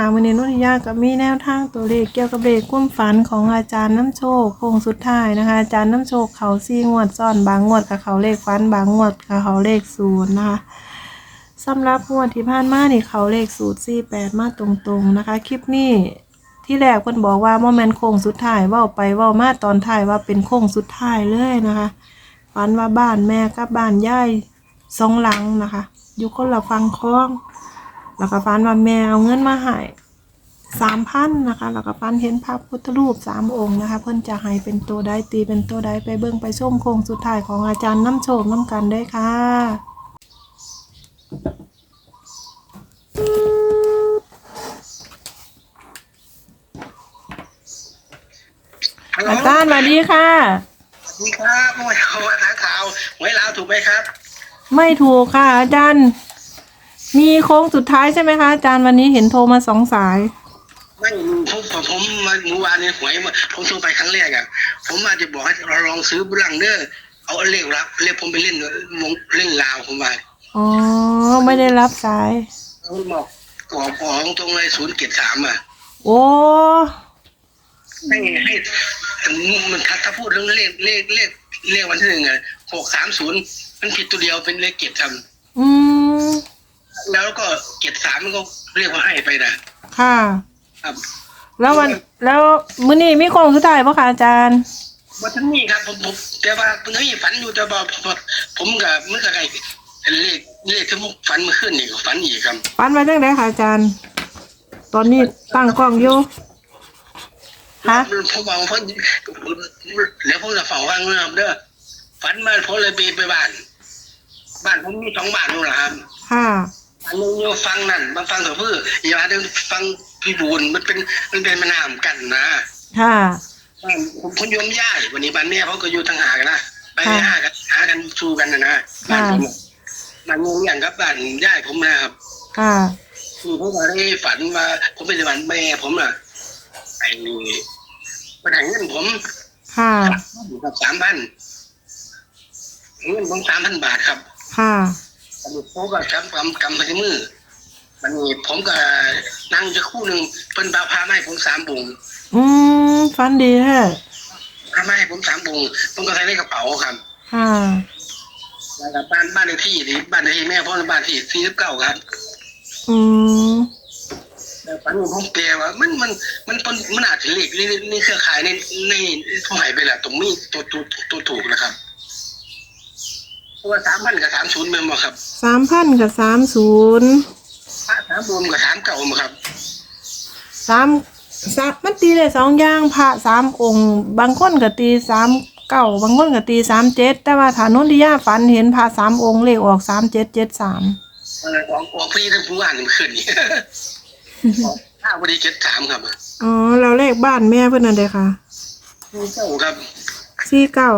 ค่ะวันนี้นุทิยาก็มีแนวทางตัวเลขเกี่ยวกับเลขความฝันของอาจารย์น้ำโชคโค้งสุดท้ายนะคะ อาจารย์น้ำโชคเขาซี่งวดซ่อนบางงวดกับเขาเลขฝันบางงวดกับเขาเลขศูนย์นะคะสำหรับงวดที่ผ่านมานี่เขาเลขสูตรสี่แปดมาตรงๆนะคะ คลิปนี้ที่แรกเพิ่นบอกว่าโมเมนโค้งสุดท้ายว่าไปว่ามาตอนท้ายว่าเป็นโค้งสุดท้ายเลยนะคะฝันว่าบ้านแม่กับบ้านย่ายสองหลังนะคะ อยู่คนละฟังคล้อง แล้วก็ฟันว่าแม่เอาเงินมาให้สามพันนะคะ แล้วก็ฟันเห็นพระพุทธรูปสามองค์นะคะ เพิ่นจะให้เป็นตัวใดตีเป็นตัวใดไปเบิ่งไปส้มโคงสุดท้ายของอาจารย์น้ำโชคน้ำกันได้ค่ะฮัลโหลอาจารย์สวัสดีค่ะสวัสดีครับหมวยเอาหาข่าวหวยลาวถูกไหมครับ ไม่ถูกค่ะอาจารย์ มีโค้งสุดท้ายใช่ไหมคะอาจารย์วันนี้เห็นโทรมาสองสาย ไม่ผมผมผมมาเมื่อวานนี้หวยมาผมโทรไปครั้งแรกอะ ผมมาจะบอกให้เราลองซื้อบุรังเด้อเอาเลขรับเลขผมไปเล่นวงเล่นลาวผมมาอ๋อ ไม่ได้รับสายเขาบอกบอกบอกตรงเลยศูนย์เกียรสามอะโอ้ให้ให้มันถ้าถ้าพูดเรื่องเลขเลขเลขเลขวันที่หนึ่งอะหกสามศูนย์มันผิดตัวเดียวเป็นเลขเกียรทอืมำ แล้วก็เกียรสามมันก็เรียกว่าให้ไปนะค่ะ ครับแล้ววันแล้วมื้อนี้มีโค้งสุดท้ายปะคะอาจารย์ว่าท่านนี่ครับผมผมแต่ว่าเพิ่งให้ฝันอยู่แต่ว่าผมผมกับเมื่อไงเลขเลขที่ผมฝันเมื่อคืนนี่ก็ฝันอีกครับฟันมาจังไดคะอาจารย์ ตอนนี้ตั้งกล้องอยู่ฮะผมบอกว่าแล้วผมจะเฝ้าว่างเงื่อนเด้อฝันมาผมเลยไปไปบ้าน บ้านผมมีสองบ้านนู่นแหละครับค่ะ อันนึงอยู่ฟังนั่นบางฟังเถอะเพื่ออย่าเดินฟังพี่บูนมันเป็นมันเป็นมานามกันนะค่ะ บ้านผมพยมย่ายวันนี้บ้านแม่เขาก็อยู่ทางหากันนะไปค่ะหากันหากันสู้กันนะนะบ้านผมอะบ้านงูอย่างครับบ้านย่ายผมนะครับค่ะ คือผมก็ได้ฝันว่าผมเป็นฝันแม่ผมอะไอ้นี่มาถ่ายเงินผมค่ะกับสามพันเงินผมสามพันบาทครับ ค่ะ ผมก็กำกำกำไปที่มือมันนี่ผมก็นั่งจะครู่หนึ่งเป็นบาพาไมาให้ผมสามบุงอืมฟันดีแท้พาไมาให้ผมสามบุงผมก็ใส่ในกระเป๋าครับค่ะแล้วก็บ้านบ้านเลขที่นี่บ้านเลขที่แม่พ่อบ้านที่สี่สิบเก้าครับ อืมแล้วฝันของผมแปลว่ามันมันมันมันมันอาจจะเลขนี่นี่เครือข่ายในในผู้หายไปแหละตรงนี้ตัวตัวตัวถูกนะครับ เพราะว่าสามพันกับสามศูนย์เป็นบ่ครับสามพันกับสามศูนย์พระสามบุญกับสามเก่าบ่ครับสามสามมันตีได้สองอย่างพระสามองค์ บางคนก็ตีสามเก้าบางคนก็ตีสามเจ็ดแต่ว่าฐานนนทิยาฝันเห็นพระสามองค์เลขออกสามเจ็ดเจ็ดสามเออออกออกพี่ทั้งผู้อ่านมันขึ้นนี่ออกห้าพอดีเจ็ดสามครับอ๋อเราเลขบ้านแม่เพื่อนนั่นเด้ค่ะผู้เจ้าครับสี่เก้า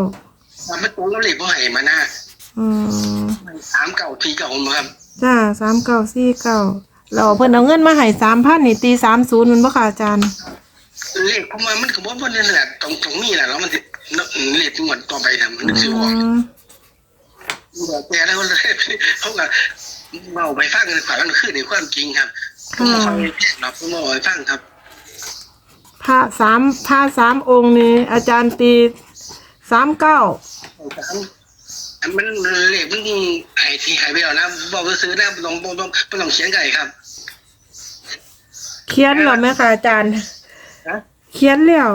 มันไม่ตรงกับเลขผู้ใหายมาหน้า อืมสามเก่าทีเก่าบ่ครับจ้าสามเก้าสี่เก้าเราเพิ่นเอาเงินมาให้สามพันนี่ตีสามศูนย์มันบ่ค่ะอาจารย์เลขผมว่ามันก็บ่ว่านั่นแหละตรงตรงนี้แหละแล้วมันสิเลขงวดต่อไปทำมันนึกสิออกอืมแต่แล้วเลยเขาก็เมาไปฟังกันขวามันคือในความจริงครับผมมาฟังเราผมมาไปฟังครับพระสามพระสามองค์นี่อาจารย์ตีสามเก้าอันมั นเลขมันหายทีหายไปแล้วนะบอกว่าซื้อนะไม่ต้องไม่ต้องไม่ต้องเขียนไก่ครับเขียนเหรอแม่ค่ะอาจารย์นะเขียนแล้ว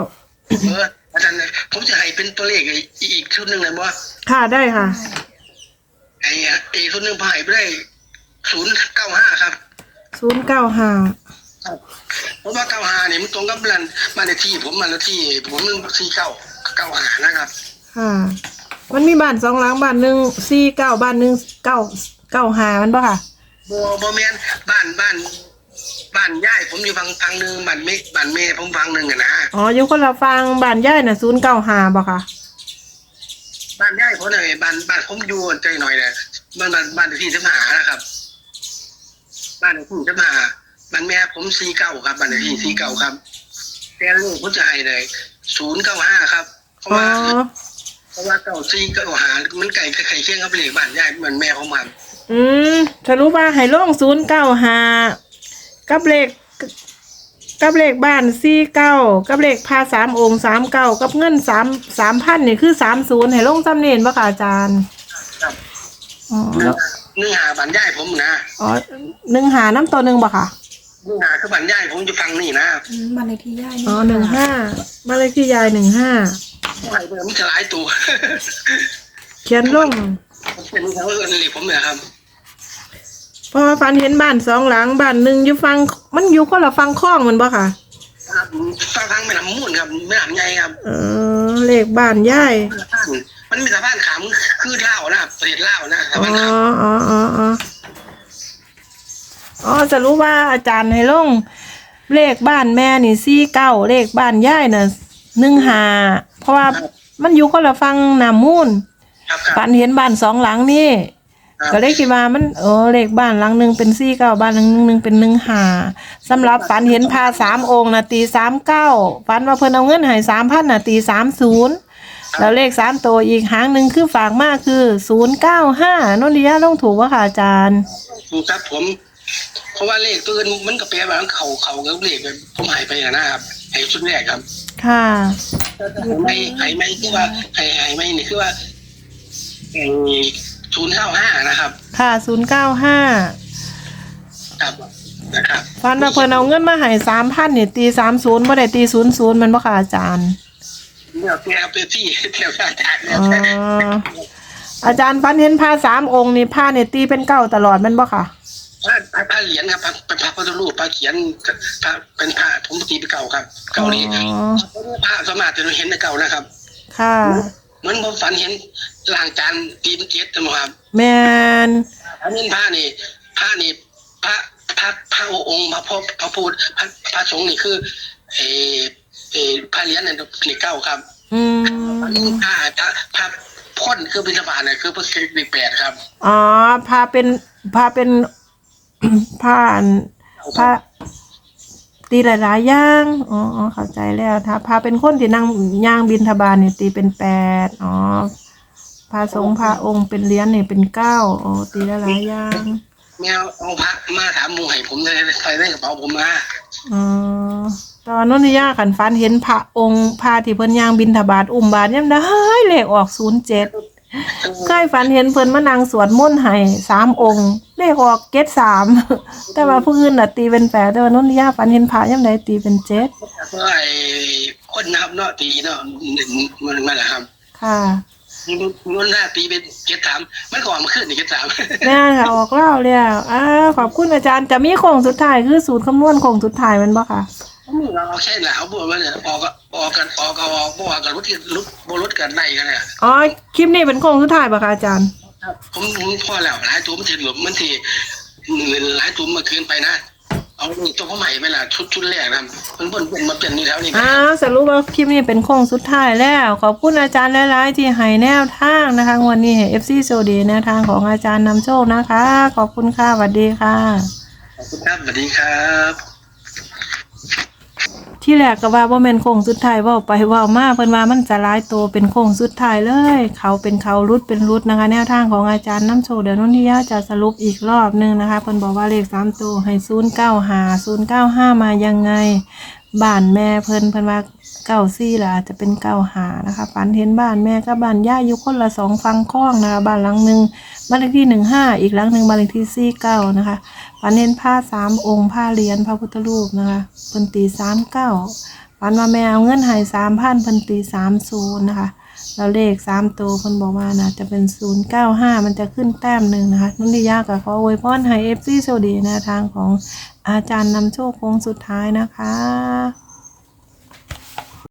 เอออาจารย์ผมจะให้เป็นตัวเลขอีกชุดหนึ่งเลยว่าค่ะได้ค่ะไอ้ไอ้ชุดหนึ่งผ่ายไปได้ศูนย์เก้าห้าครับศูนย์เก้าห้าเพราะว่าเก้าห้าเนี่ยมันตรงกับบ้านบ้านเลขที่ผมบ้านเลขที่ ผมมันสี่เก้าเก้าห้านะครับค่ะ มันมีบ้านสองหลังบ้านหนึ่งสี่เก้าบ้านหนึ่งเก้าเก้าห้ามันปะค่ะบอบแมนบ้านบ้าน บ้านย่ายผมอยู่ฟังฟังหนึ่งบ้านเมบ้านเมผมฟังหนึ่งอะนะอ๋ออยู่คนละฟังบ้านย่ายน่ะศูนย์เก้าห้าบ่ค่ะบ้านย่ายผมเลยบ้านบ้านผมอยู่ใจหน่อยเนี่ยบ้านบ้านบ้านที่สิบหานะครับ บ้านที่สิบหาบ้านแม่ผมสี่เก้าครับบ้านที่สี่เก้าครับแต่ลูกผมจะให้เลยศูนย์เก้าห้าครับเพราะอ๋อว่า เพราะว่าเก้าสี่เก้าหา มันไก่ไข่เคียงกับเลขบ้านย่ายเหมือนแม่ผมครับอืมสรุปว่าให้ลงศูนย์เก้าห้ากับเลขกับเลขบ้านสี่เก้ากับเลขพาสามองค์สามเก้ากับเงินสามสามพันนี่คือสามศูนย์ให้ลงจำเนียนปะค่ะอาจารย์ครับอ๋อเนื้อเนื้อหาบันย่ายผมนะอ๋อหนึ่งหาน้ำตัวหนึ่งปะค่ะเนื้อหาคือบันย่ายผมจะฟังนี่นะ อืมบ้านเลขที่ย่ายอ๋อหนึ่งห้าบ้านเลขที่ยายหนึ่งห้า ไอ้เบอร์มันจะหลายตัวเขียนลงเป็นเขาเอินเลยผมเนี่ยครับเพราะว่าฟันเห็นบ้านสองหลังบ้านหนึ่งอยู่ฟังมันอยู่คนละฟังคล้องแมันปะค่ะ ครับฟังทางแม่น้ำมูลครับแม่น้ำใหญ่ครับเออเลขบ้านยายมันมีสะพานขามคือเล่าวนะครับประเทศเล่าวนะสะอ๋อพานขามอ๋ออ๋ออ๋ออ๋อจะรู้ว่าอาจารย์ให้ลงเลขบ้านแม่นี่สี่เก้าเลขบ้านยายน่ะ หนึ่งหาเพราะว่ามันอยู่คนละฟังน้ำมูลครับครับ ฝันเห็นบ้านสองหลังนี่ครับ ก็เลยคิดว่ามันเออเลขบ้านหลังหนึ่งเป็นสี่เก้าบ้านหลังหนึ่งเป็นหนึ่งหาสำหรับฝันเห็นพาสามองค์นะตีสามเก้าฝันว่าเพิ่นเอาเงินให้สามพันนะตีสามศูนย์แล้วเลขสามตัวอีกหางหนึ่งคือฝากมากคือศูนย์เก้าห้านนทิยาต้องถูกว่าค่ะอาจารย์ ถูกครับผม เพราะว่าเลขตัวอื่นมันก็แปลว่าเขาเขากับเลขผมหายไปนะครับไอ้ชุดแรกครับ ค่ะไม่หายไม่คือว่าหายหายไม่นี่คือว่าศูนย์เก้าห้านะครับ ค่ะศูนย์เก้าห้าครับนะครับฝันว่าเพิ่นเอาเงินมาให้สามพันนี่ตีสามศูนย์บ่ได้ตีศูนย์ศูนย์มันบ่ค่ะอาจารย์เนี่ยแปลเป็นที่แถวอาจารย์เนี่ยอ๋ออาจารย์ฟันเห็นผ้าสามองค์นี่ผ้าเนี่ยตีเป็นเก้าตลอดแมันบ่ค่ะ พระพระเหรียญครับพระเป็นพระพุทธรูปพระเขียนพระเป็นพระผมตีเป็นเก่าครับ เก่านี้อ๋อพระสมมาจะเห็นในเก่านะครับ ค่ะเหมือนผมฝันเห็นล่างจานตีเป็นเจ็ดนะครับแมนอันนี้พระนี่พระนี่พระพระพระองค์พระพุทธพระพูดพระพระสงฆ์นี่คือเออเออพระเหรียญเนี่ยนี่เก้าครับ อือันนี้มพระพระพระพ่นคือบิณฑบาตเนี่ยคือพระสิริแปดครับอ๋อผ้าเป็นผ้าเป็น ผ้าอันผ้าตีหลายๆอย่าง อ๋ออ๋อเข้าใจแล้วถ้าผ้าเป็นคนที่นั่งย่างบินทบาทนี่ตีเป็นแปด อ๋อผ้าสงฆ์ผ้าองค์เป็นเหรียญนี่เป็นเก้าอ๋อตีหลายๆอย่างแมวเอาพระมาถามหมูให้ผมเลยใส่ในกระเป๋าผมมา อ๋อ ตอนนั้นนี่ยาขันฟันเห็นพระองค์พระที่เพิ่นย่างบินทบาทอุ้มบาทยังได้เลขออกศูนย์เจ็ด เคยฝันเห็นเพิ่นมานั่งสวดมนต์ให้สามองค์เลขออกเจ็ดสามแต่ว่าผู้อื่นน่ะ ตีเป็นแปดแต่ว่านนทิยาฝันเห็นพระยังไดตีเป็นเจ็ดก็ไอ้คนนะครับเนาะตีเนาะมันมันแหละครับค่ะนนหน้าตีเป็นเจ็ดสามมันก่อนมาขึ้นอีกเจ็ดสามแน่ค่ะออกเล่าแล้วอ่าขอบคุณอาจารย์จะมีโค้งสุดท้ายคือสูตรคำนวณโค้งสุดท้ายแมันบ่ค่ะ เราแค่หนาวบัวมันเนี่ยออกก็ออกกันออกก็ออกบัวกันรถที่รถบรถกันในกันเนี่ยอ๋อคลิปนี้เป็นโค้งสุดท้ายป่ะคะอาจารย์ผมผมพอแล้วหลายตัวมันถือหลบมันทีหลายตัวมาคืนไปนะเอาตัวเขาใหม่ไปละชุดชุดแรกนะมันเพิ่นเป็นมาเปลี่ยนนี่แล้วนี่อ่าสรุปว่าคลิปนี้เป็นโค้งสุดท้ายแล้ว ขอบคุณอาจารย์หลายๆที่ให้แนวทางนะคะวันนี้ให้ FC โซดีแนวทางของอาจารย์นำโชคนะคะ ขอบคุณค่ะสวัสดีค่ะขอบคุณครับสวัสดีครับ ที่แรกก็ว่าบ่แม่นโค้งสุดท้ายว่าไปว่ามาเพิ่นว่ามันจะหลายตัวเป็นโค้งสุดท้ายเลย เขาเป็นเขารุดเป็นรุดนะคะ แนวทางของอาจารย์น้ำโชคเดี๋ยวนนที่ย่าจะสรุปอีกรอบหนึงนะคะเพิ่นบอกว่าเลขสามตัวให้าศูนย์เก้าห้ามายังไง บ้านแม่เพิ่นเพิ่นว่าเก้าซี่ล่ะอาจจะเป็นเก้าหานะคะฝันเห็นบ้านแม่กับบ้านย่าอยู่คนละสองฟังคล้องนะคะบ้านหลังหนึ่งบ้านเลขที่หนึ่งห้าอีกหลังหนึ่งบ้านเลขที่สี่เก้านะคะฝันเห็นผ้าสามองค์ผ้าเหรียญพระพุทธรูปนะคะเพิ่นตีสามเก้าฝันว่าแม่เอาเงินหายสามพันเพิ่นตีสามศูนย์นะคะ แล้วเลขสามตัวคนบอกว่านะจะเป็นศูนย์เก้าห้ามันจะขึ้นแต้มหนึ่งนะคะนุ่นที่ยากกับขออวยพรให้เอฟซีโชคดีแนวทางของอาจารย์นำโชคโค้งสุดท้ายนะคะ